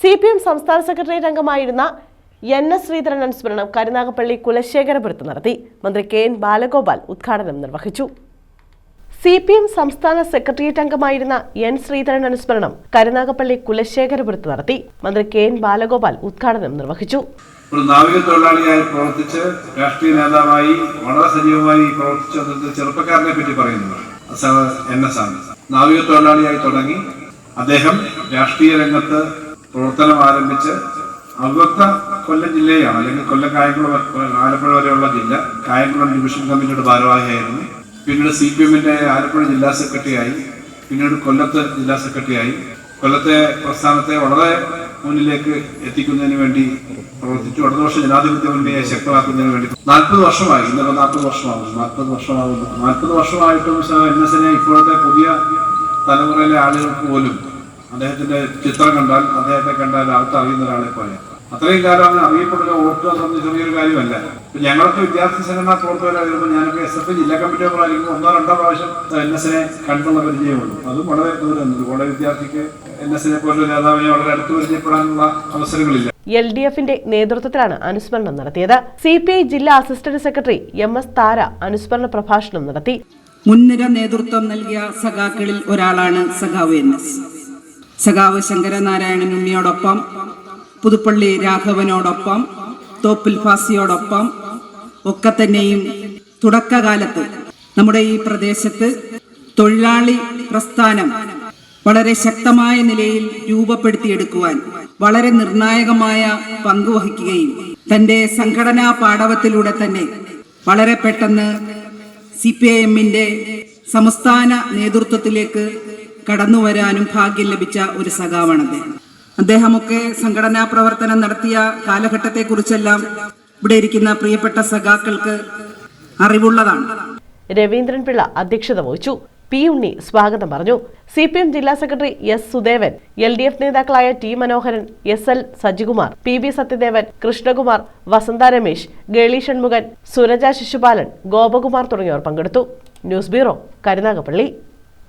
C P M സംസ്ഥാന secretariat അംഗമായിരുന്ന N S Sreedharan അനുസ്മരണം കരുനാഗപ്പള്ളി കുലശേഖരപുരത്ത് നടത്തി. മന്ത്രി കെ എൻ ബാലഗോപാൽ ഉദ്ഘാടനം നിർവഹിച്ചു. സി പി എം സംസ്ഥാന സെക്രട്ടേറിയറ്റ് അംഗമായിരുന്ന എൻ ശ്രീധരൻ അനുസ്മരണം കരുനാഗപ്പള്ളി കുലശേഖരപുരത്ത് നടത്തി. മന്ത്രി കെ എൻ ബാലഗോപാൽ ഉദ്ഘാടനം നിർവഹിച്ചു. ഒരു നാവിക തൊഴിലാളിയായി പ്രവർത്തിച്ച് രാഷ്ട്രീയ നേതാവായി വളരെ സജീവമായി പ്രവർത്തിച്ച ചെറുപ്പക്കാരനെ പറ്റി പറയുന്നത് എൻ എസ് ആണ്. നാവിക തൊഴിലാളിയായി തുടങ്ങി. അദ്ദേഹം രാഷ്ട്രീയ രംഗത്ത് പ്രവർത്തനം ആരംഭിച്ച് അവിഭക്ത കൊല്ലം ജില്ലയാണ് അല്ലെങ്കിൽ കൊല്ലം കായംകുളം ആലപ്പുഴ വരെയുള്ള ജില്ല. കായംകുളം ഡിവിഷൻ കമ്മിറ്റിയുടെ ഭാരവാഹിയായിരുന്നു. പിന്നീട് സി പി എമ്മിന്റെ ആലപ്പുഴ ജില്ലാ സെക്രട്ടറിയായി. പിന്നീട് കൊല്ലത്ത് ജില്ലാ സെക്രട്ടറിയായി. കൊല്ലത്തെ പ്രസ്ഥാനത്തെ വളരെ മുന്നിലേക്ക് എത്തിക്കുന്നതിന് വേണ്ടി പ്രവർത്തിച്ചു. ഇടതുപക്ഷ ജനാധിപത്യ മുന്നണിയെ ശക്തമാക്കുന്നതിന് വേണ്ടി നാൽപ്പത് വർഷമായി ഇന്നലെ നാൽപ്പത് വർഷമാകും നാൽപ്പത് വർഷമാകുന്നു നാൽപ്പത് വർഷമായിട്ടും എൻ എസ് എനെ ഇപ്പോഴത്തെ പുതിയ തലമുറയിലെ ആളുകൾക്ക് പോലും അദ്ദേഹത്തിന്റെ ചിത്രം കണ്ടാൽ അദ്ദേഹത്തെ കണ്ടാൽ അടുത്ത് അറിയുന്ന ഒരാളെ പോലെ. അത്രയും കാലം അവന് അറിയപ്പെടുക ഓർക്കുക എന്ന് ചെറിയൊരു കാര്യമല്ല. ഇപ്പൊ ഞങ്ങളൊക്കെ വിദ്യാർത്ഥി സംഘടനാ പ്രവർത്തകരായിരുന്നു ഞാനൊക്കെ എസ് എഫ് ജില്ലാ കമ്മിറ്റി മെമ്പറായിരിക്കും ഒന്നോ രണ്ടോ പ്രാവശ്യം എൻ എസിനെ കണ്ടുള്ള പരിചയമുള്ളൂ. അതും വളരെ ദൂരം കോളേജ് വിദ്യാർത്ഥിക്ക് എൻ എസിനെ പോലെ നേതാവിനെ വളരെ അടുത്ത് പരിചയപ്പെടാനുള്ള അവസരങ്ങളില്ല. എൽ ഡി എഫിന്റെ നേതൃത്വത്തിലാണ് അനുസ്മരണം നടത്തിയത്. സി പി ഐ ജില്ലാ assistant secretary M S Thara അനുസ്മരണ പ്രഭാഷണം നടത്തി. മുൻനിര നേതൃത്വം നൽകിയ സഖാക്കളിൽ ഒരാളാണ് സഖാവ് എൻ എസ് സഖാവ് ശങ്കരനാരായണൻ ഉണ്ണിയോടൊപ്പം പുതുപ്പള്ളി രാഘവനോടൊപ്പം തോപ്പിൽ ഫാസിയോടൊപ്പം ഒക്കെ തന്നെയും തുടക്കകാലത്ത് നമ്മുടെ ഈ പ്രദേശത്ത് തൊഴിലാളി പ്രസ്ഥാനം വളരെ ശക്തമായ നിലയിൽ രൂപപ്പെടുത്തിയെടുക്കുവാൻ വളരെ നിർണായകമായ പങ്കുവഹിക്കുകയും തന്റെ സംഘടനാ പാടവത്തിലൂടെ തന്നെ വളരെ പെട്ടെന്ന് സി പി ഐ എമ്മിന്റെ സംസ്ഥാന നേതൃത്വത്തിലേക്ക് കടന്നു വരാനും ഭാഗ്യം ലഭിച്ച ഒരു സഖാവാണ് അദ്ദേഹം. അദ്ദേഹമൊക്കെ സംഘടനാ പ്രവർത്തനം നടത്തിയ കാലഘട്ടത്തെക്കുറിച്ചെല്ലാം ഇവിടെ ഇരിക്കുന്ന പ്രിയപ്പെട്ട സഖാക്കൾക്ക് അറിവുള്ളതാണ്. രവീന്ദ്രൻ പിള്ള അധ്യക്ഷത വഹിച്ചു. പി ഉണ്ണി സ്വാഗതം പറഞ്ഞു. സി പി എം ജില്ലാ secretary S Sudevan L D F നേതാക്കളായ T Manoharan S L Sajikumar P B Sathyadevan Krishnakumar Vasantha Ramesh Geli Shanmughan Suraja Sisupalan Gopakumar തുടങ്ങിയവർ പങ്കെടുത്തു. News bureau Karunagappally.